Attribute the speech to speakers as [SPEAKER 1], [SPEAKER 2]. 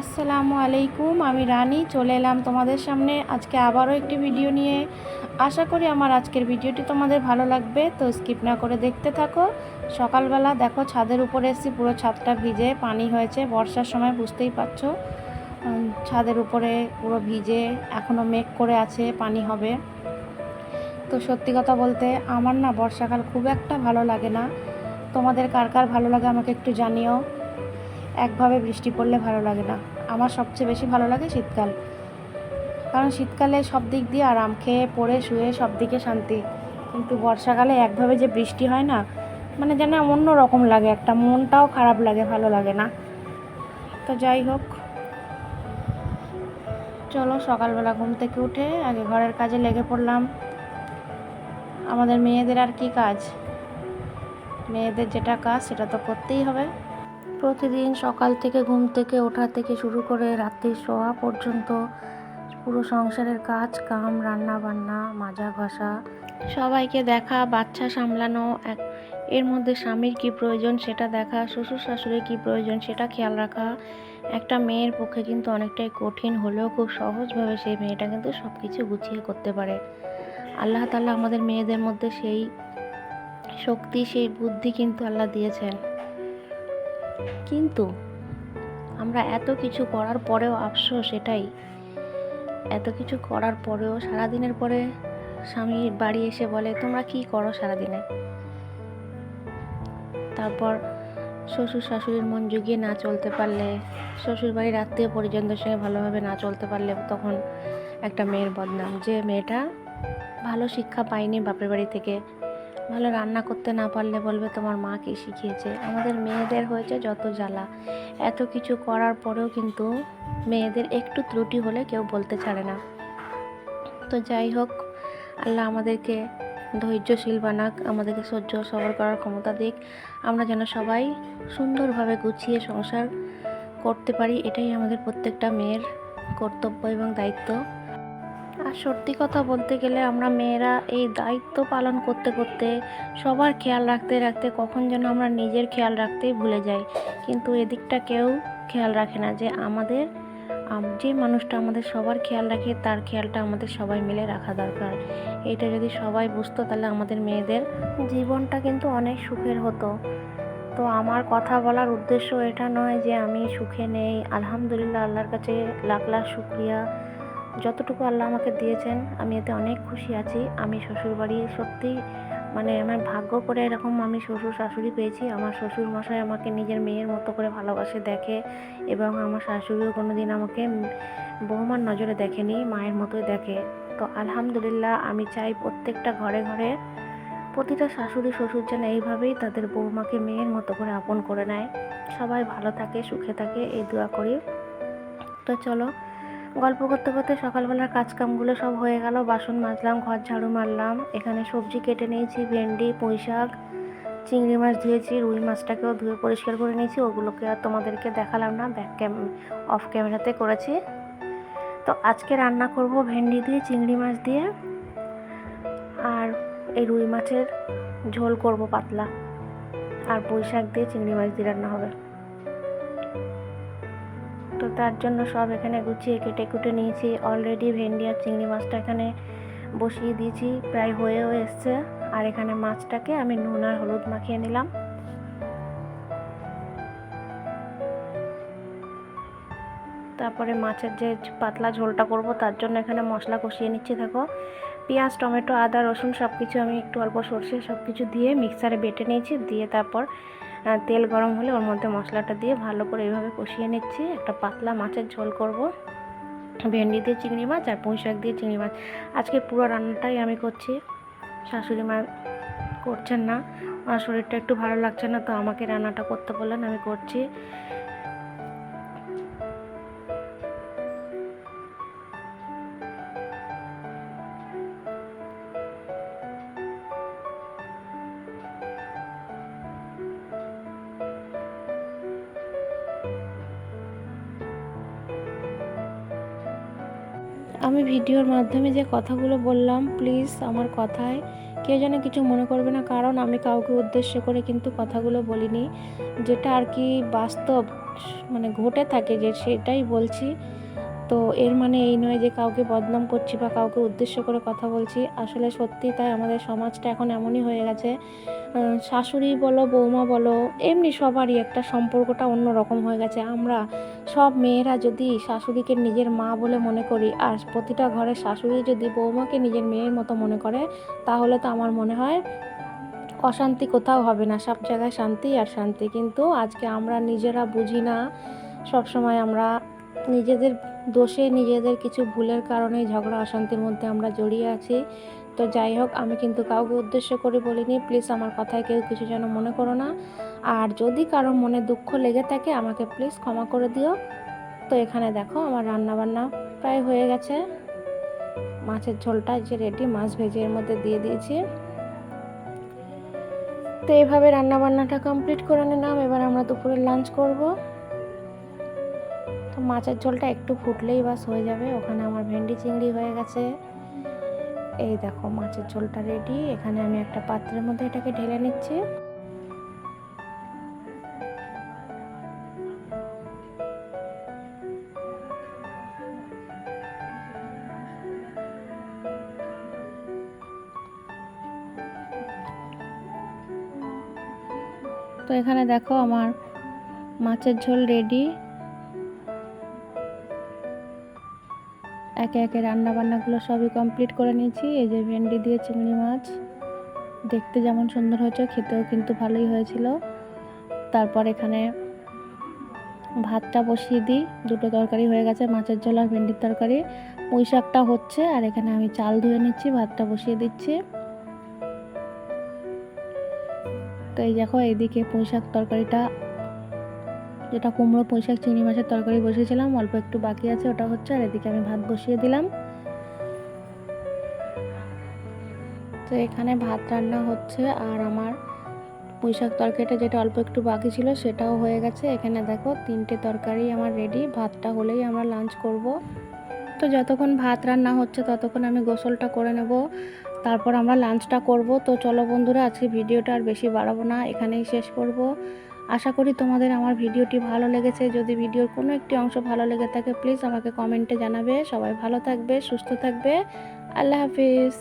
[SPEAKER 1] আসসালামু আলাইকুম, আমি রানী। চলে এলাম তোমাদের সামনে আজকে আবারও একটি ভিডিও নিয়ে। আশা করি আমার আজকের ভিডিওটি তোমাদের ভালো লাগবে, তো স্কিপ না করে দেখতে থাকো। সকালবেলা দেখো ছাদের উপরে এসেছি, পুরো ছাদটা ভিজে পানি হয়েছে, বর্ষার সময় বুঝতেই পারছ। ছাদের উপরে পুরো ভিজে এখনও মেঘ করে আছে, পানি হবে। তো সত্যি কথা বলতে আমার না বর্ষাকাল খুব একটা ভালো লাগে না। তোমাদের কার কার ভালো লাগে আমাকে একটু জানিও। একভাবে বৃষ্টি পড়লে ভালো লাগে না। আমার সবচেয়ে বেশি ভালো লাগে শীতকাল। কারণ শীতকালে সব দিক দিয়ে আরাম, খেয়ে, পড়ে, শুয়ে সব দিকে শান্তি। কিন্তু বর্ষাকালে একভাবে যে বৃষ্টি হয় না মানে যেন অন্য রকম লাগে, একটা মনটাও খারাপ লাগে, ভালো লাগে না। তো যাই হোক, চলো সকালবেলা ঘুম থেকে উঠে আগে ঘরের কাজে লেগে পড়লাম। আমাদের মেয়েদের আর কি কাজ? মেয়েদের যেটা কাজ, সেটা তো করতেই হবে। প্রতিদিন সকাল থেকে ঘুম থেকে ওঠা থেকে শুরু করে রাত্রি শোয়া পর্যন্ত পুরো সংসারের কাজ, কাম, রান্না বান্না, মাজা ঘষা, সবাইকে দেখা, বাচ্চা সামলানো, এক এর মধ্যে স্বামীর কি প্রয়োজন সেটা দেখা, শ্বশুর শাশুড়ির কি প্রয়োজন সেটা খেয়াল রাখা। একটা মেয়ের পক্ষে কিন্তু অনেকটাই কঠিন হলেও খুব সহজভাবে সেই মেয়েটা কিন্তু সব কিছু গুছিয়ে করতে পারে। আল্লাহ তাআলা আমাদের মেয়েদের মধ্যে সেই শক্তি, সেই বুদ্ধি কিন্তু আল্লাহ দিয়েছেন। কিন্তু আমরা এত কিছু করার পরেও, আফসোস এটাই, এত কিছু করার পরেও সারাদিনের পরে স্বামী বাড়ি এসে বলে, তোমরা কি করো সারাদিনে? তারপর শ্বশুর শাশুড়ির মন জুগিয়ে না চলতে পারলে, শ্বশুর বাড়ির আত্মীয় পরিজনদের সঙ্গে ভালোভাবে না চলতে পারলে তখন একটা মেয়ের বদনাম। যে মেয়েটা ভালো শিক্ষা পায়নি বাপের বাড়ি থেকে ভালো রান্না করতে না পারলে বলবে তোমার মা কি শিখিয়েছে? আমাদের মেয়েদের হয়েছে যত জ্বালা। এত কিছু করার পরেও কিন্তু মেয়েদের একটু ত্রুটি হলে কেউ বলতে ছাড়ে না। তো যাই হোক, আল্লাহ আমাদেরকে ধৈর্যশীল বানাক, আমাদেরকে সহ্য সবর করার ক্ষমতা দিক। আমরা যেন সবাই সুন্দরভাবে গুছিয়ে সংসার করতে পারি, এটাই আমাদের প্রত্যেকটা মেয়ের কর্তব্য এবং দায়িত্ব। আর সত্যি কথা বলতে গেলে আমরা মেয়েরা এই দায়িত্ব পালন করতে করতে, সবার খেয়াল রাখতে রাখতে কখন যেন আমরা নিজের খেয়াল রাখতেই ভুলে যাই। কিন্তু এদিকটা কেউ খেয়াল রাখে না যে আমাদের যে মানুষটা আমাদের সবার খেয়াল রাখে তার খেয়ালটা আমাদের সবাই মিলে রাখা দরকার। এটা যদি সবাই বুঝতো তাহলে আমাদের মেয়েদের জীবনটা কিন্তু অনেক সুখের হতো। তো আমার কথা বলার উদ্দেশ্য এটা নয় যে আমি সুখে নেই। আলহামদুলিল্লাহ, আল্লাহর কাছে লাখ লাখ শুক্রিয়া। যতটুকু আল্লাহ আমাকে দিয়েছেন, আমি এতে অনেক খুশি আছি। আমি শ্বশুরবাড়ি সত্যি মানে আমার ভাগ্য করে এরকম আমি শ্বশুর শাশুড়ি পেয়েছি। আমার শ্বশুর মশাই আমাকে নিজের মেয়ের মতো করে ভালোবাসে, দেখে এবং আমার শাশুড়িও কোনো দিন আমাকে বৌমার নজরে দেখেনি, মায়ের মতোই দেখে। তো আলহামদুলিল্লাহ, আমি চাই প্রত্যেকটা ঘরে ঘরে প্রতিটা শাশুড়ি শ্বশুর যেন এইভাবেই তাদের বৌমাকে মেয়ের মতো করে আপন করে নেয়। সবাই ভালো থাকে, সুখে থাকে, এই দোয়া করি। তো চলো গল্প করতে করতে সকালবেলার কাজকামগুলো সব হয়ে গেল। বাসন মাজলাম, ঘর ঝাড়ু মারলাম। এখানে সবজি কেটে নিয়েছি, ভেন্ডি, পুঁই শাক, চিংড়ি মাছ ধুয়েছি, রুই মাছটাকেও ধুয়ে পরিষ্কার করে নিয়েছি। ওগুলোকে আর তোমাদেরকে দেখালাম না ব্যাক ক্যাম অফ ক্যামেরাতে করেছি। তো আজকে রান্না করব ভেন্ডি দিয়ে, চিংড়ি মাছ দিয়ে। আর এই রুই মাছের ঝোল করব পাতলা। আর পুঁই শাক দিয়ে, চিংড়ি মাছ দিয়ে রান্না হবে। তো তার জন্য সব এখানে গুছিয়ে কেটে কুটে নিয়েছি। অলরেডি ভেন্ডি আর চিংড়ি মাছটা এখানে বসিয়ে দিয়েছি, প্রায় হয়েও এসছে। আর এখানে মাছটাকে আমি নুন আর হলুদ মাখিয়ে নিলাম। তারপরে মাছের যে পাতলা ঝোলটা করব, তার জন্য এখানে মশলা কষিয়ে নিচ্ছি, দেখো। পেঁয়াজ, টমেটো, আদা, রসুন সব কিছু আমি একটু অল্প সর্ষে সব কিছু দিয়ে মিক্সারে বেটে নিয়েছি। দিয়ে তারপর তেল গরম হলে ওর মধ্যে মশলাটা দিয়ে ভালো করে এইভাবে কষিয়ে নিচ্ছি। একটা পাতলা মাছের ঝোল করব। ভেন্ডি দিয়ে চিংড়ি মাছ আর পুঁই শাক দিয়ে চিংড়ি মাছ। আজকে পুরো রান্নাটাই আমি করছি। শাশুড়ি মা করছেন না। ওনার শরীরটা একটু ভালো লাগছে না, তো আমাকে রান্নাটা করতে বললেন, আমি করছি। আমি ভিডিওর মাধ্যমে যে কথাগুলো বললাম প্লিজ আমার কথায় কেউ যেন কিছু মনে করবে না। কারণ আমি কাউকে উদ্দেশ্য করে কিন্তু কথাগুলো বলিনি। যেটা আর কি বাস্তব মানে ঘটে থাকে যে সেটাই বলছি। তো এর মানে এই নয় যে কাউকে বদনাম করছি বা কাউকে উদ্দেশ্য করে কথা বলছি। আসলে সত্যি তাই আমাদের সমাজটা এখন এমনই হয়ে গেছে। শাশুড়ি বলো, বৌমা বলো, এমনি সবারই একটা সম্পর্কটা অন্য রকম হয়ে গেছে। আমরা সব মেয়েরা যদি শাশুড়িকে নিজের মা বলে মনে করি আর প্রতিটা ঘরের শাশুড়ি যদি বৌমাকে নিজের মেয়ের মতো মনে করে, তাহলে তো আমার মনে হয় অশান্তি কোথাও হবে না। সব জায়গায় শান্তি আর শান্তি। কিন্তু আজকে আমরা নিজেরা বুঝি না। সবসময় আমরা নিজেদের দোষে নিজেদের কিছু ভুলের কারণে ঝগড়া অশান্তির মধ্যে আমরা জড়িয়ে আছি। তো যাই হোক, আমি কিন্তু কাউকে উদ্দেশ্য করে বলিনি। প্লিজ আমার কথায় কেউ কিছু যেন মনে করো না। আর যদি কারও মনে দুঃখ লেগে থাকে, আমাকে প্লিজ ক্ষমা করে দিও। তো এখানে দেখো, আমার রান্না বান্না প্রায় হয়ে গেছে। মাছের ঝোলটা যে রেডি মাছ ভেজে এর মধ্যে দিয়ে দিয়েছি। তো এইভাবে রান্নাবান্নাটা কমপ্লিট করে নিলাম। এবার আমরা দুপুরে লাঞ্চ করব। তো মাছের ঝোলটা একটু ফুটলেই বাস হয়ে যাবে। ওখানে আমার ভেন্ডি চিংড়ি হয়ে গেছে। এই দেখো মাছের ঝোলটা রেডি এখানে আমি একটা পাত্রের মধ্যে এটাকে ঢেলে নিচ্ছি। তো এখানে দেখো আমার মাছের ঝোল রেডি একে একে রান্না বান্নাগুলো সবই কমপ্লিট করে নিয়েছি। এই যে ভেন্ডি দিয়ে চিংড়ি মাছ। দেখতে যেমন সুন্দর হয়েছে, খেতেও কিন্তু ভালোই হয়েছিল। তারপর এখানে ভাতটা বসিয়ে দিই। দুটো তরকারি হয়ে গেছে, মাছের ঝোল আর ভেন্ডির তরকারি। পুঁই শাকটা হচ্ছে, আর এখানে আমি চাল ধুয়ে নিচ্ছি, ভাতটা বসিয়ে দিচ্ছি। তো এই দেখো, এইদিকে পুঁই শাক তরকারিটা যেটা কুমড়ো, পুঁই শাক, চিংড়ি মাছের তরকারি বসিয়েছিলাম, অল্প একটু বাকি আছে, ওটা হচ্ছে, আর এদিকে আমি ভাত বসিয়ে দিলাম। তো এখানে ভাত রান্না হচ্ছে, আর আমার পুঁই শাক তরকারিটা যেটা অল্প একটু বাকি ছিল, সেটাও হয়ে গেছে। এখানে দেখো, তিনটে তরকারি আমার রেডি ভাতটা হলেই আমরা লাঞ্চ করব। তো যতক্ষণ ভাত রান্না হচ্ছে, ততক্ষণ আমি গোসলটা করে নেব। তারপর আমরা লাঞ্চটা করব। তো চলো বন্ধুরা, আজকে ভিডিওটা আর বেশি বাড়াবো না, এখানেই শেষ করব। আশা করি তোমাদের আমার ভিডিওটি ভালো লেগেছে। যদি ভিডিওর কোনো একটি অংশ ভালো লেগে থাকে প্লিজ আমাকে কমেন্টে জানাবে। সবাই ভালো থাকবে, সুস্থ থাকবে। আল্লাহ হাফিজ।